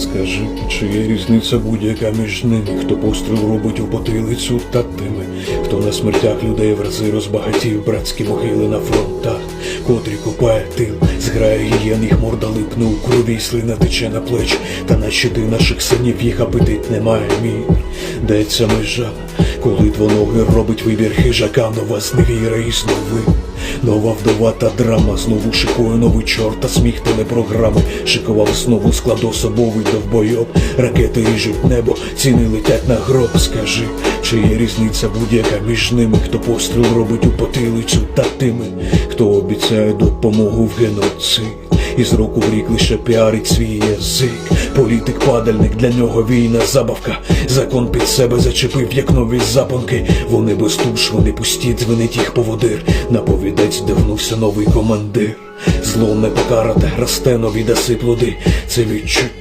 Скажи, чи є різниця будь-яка між ними, хто постріл робить у потилицю та тими, хто на смертях людей в рази розбагатів братські могили на фронтах, котрі купає тил, зграє гієн, їх морда липне у крові, слина тече на плеч, та на щити наших синів їх апетит немає мір. Де ця межа, коли двоноги робить вибір хижака, нова зневіра і знову. Нова вдова та драма знову шикує новий чорт сміх телепрограми. Шикував знову склад особовий довбойоб. Ракети ріжуть небо, ціни летять на гроб. Скажи, чи є різниця будь-яка між ними, хто постріл робить у потилицю та тими, хто обіцяє допомогу в геноцид. І з року в рік лише піарить свій язик. Політик падальник, для нього війна забавка. Закон під себе зачепив, як нові запонки. Вони без туш, вони пусті, дзвенить їх поводир. На повідець дивнувся новий командир. Зло не покарате, росте нові даси плоди. Це відчуття